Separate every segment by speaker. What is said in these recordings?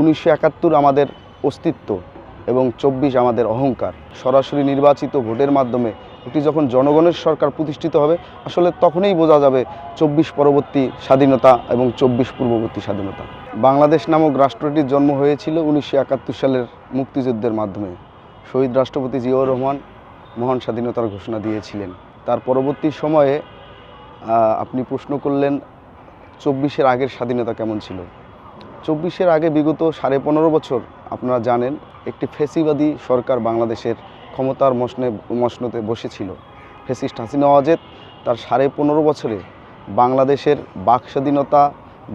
Speaker 1: উনিশশো একাত্তর আমাদের অস্তিত্ব এবং চব্বিশ আমাদের অহংকার। সরাসরি নির্বাচিত ভোটের মাধ্যমে একটি যখন জনগণের সরকার প্রতিষ্ঠিত হবে, আসলে তখনই বোঝা যাবে চব্বিশ পরবর্তী স্বাধীনতা এবং চব্বিশ পূর্ববর্তী স্বাধীনতা। বাংলাদেশ নামক রাষ্ট্রটির জন্ম হয়েছিল উনিশশো একাত্তর সালের মুক্তিযুদ্ধের মাধ্যমে। শহীদ রাষ্ট্রপতি জিয়াউর রহমান মহান স্বাধীনতার ঘোষণা দিয়েছিলেন। তার পরবর্তী সময়ে আপনি প্রশ্ন করলেন, চব্বিশের আগের স্বাধীনতা কেমন ছিল? চব্বিশের আগে বিগত সাড়ে পনেরো বছর আপনারা জানেন, একটি ফেসিবাদী সরকার বাংলাদেশের ক্ষমতার মসনে মসনতে বসেছিল। ফেসিস্ট হাসিনা ওয়াজেদ তার সাড়ে পনেরো বছরে বাংলাদেশের বাক স্বাধীনতা,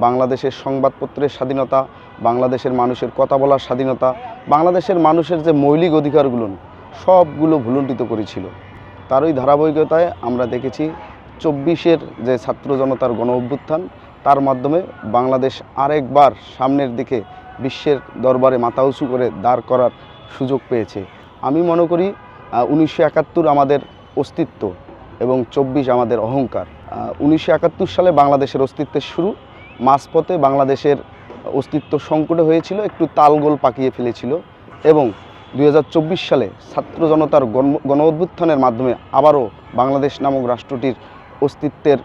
Speaker 1: বাংলাদেশের সংবাদপত্রের স্বাধীনতা, বাংলাদেশের মানুষের কথা বলার স্বাধীনতা, বাংলাদেশের মানুষের যে মৌলিক অধিকারগুলো, সবগুলো ভুলুণ্ঠিত করেছিল। তারই ধারাবাহিকতায় আমরা দেখেছি চব্বিশের যে ছাত্র জনতার গণ অভ্যুত্থান তার মাধ্যমে বাংলাদেশ আরেকবার সামনের দিকে বিশ্বের দরবারে মাথা উঁচু করে দাঁড় করার সুযোগ পেয়েছে। আমি মনে করি উনিশশো একাত্তর আমাদের অস্তিত্ব এবং চব্বিশ আমাদের অহংকার। উনিশশো একাত্তর সালে বাংলাদেশের অস্তিত্বের শুরু। মাঝপথে বাংলাদেশের অস্তিত্ব সংকটে হয়েছিল, একটু তালগোল পাকিয়ে ফেলেছিল এবং দু হাজার চব্বিশ সালে ছাত্র জনতার গণ- গণ মাধ্যমে আবারও বাংলাদেশ নামক রাষ্ট্রটির অস্তিত্বের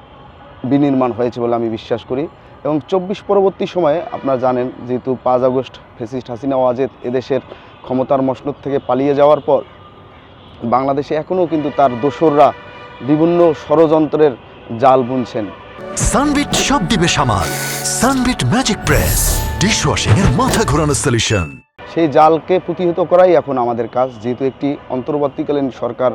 Speaker 1: বিনির্মাণ হয়েছে বলে আমি বিশ্বাস করি। এবং চব্বিশ পরবর্তী সময়ে আপনারা জানেন যেহেতু পাঁচ আগস্ট ফেসিস্ট হাসিনা ওয়াজেদ এদেশের ক্ষমতার মসনদ থেকে পালিয়ে যাওয়ার পর বাংলাদেশে এখনও কিন্তু তার দোসররা বিভিন্ন ষড়যন্ত্রের জাল বুনছেন।
Speaker 2: সানবিট সব দিবে সামাল। সানবিট ম্যাজিক প্রেস ডিশওয়াশিং এর মাথা ঘোরানো সলিউশন
Speaker 1: সেই জালকে প্রতিহত করাই এখন আমাদের কাজ যেহেতু একটি অন্তর্বর্তীকালীন সরকার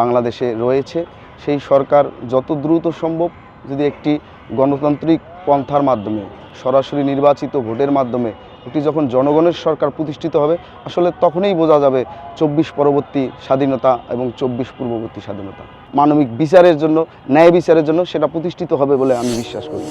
Speaker 1: বাংলাদেশে রয়েছে। সেই সরকার যত দ্রুত সম্ভব যদি একটি গণতান্ত্রিক পন্থার মাধ্যমে, সরাসরি নির্বাচিত ভোটের মাধ্যমে একটি যখন জনগণের সরকার প্রতিষ্ঠিত হবে, আসলে তখনই বোঝা যাবে চব্বিশ পরবর্তী স্বাধীনতা এবং চব্বিশ পূর্ববর্তী স্বাধীনতা। মানবিক বিচারের জন্য, ন্যায় বিচারের জন্য সেটা প্রতিষ্ঠিত হবে বলে আমি বিশ্বাস করি।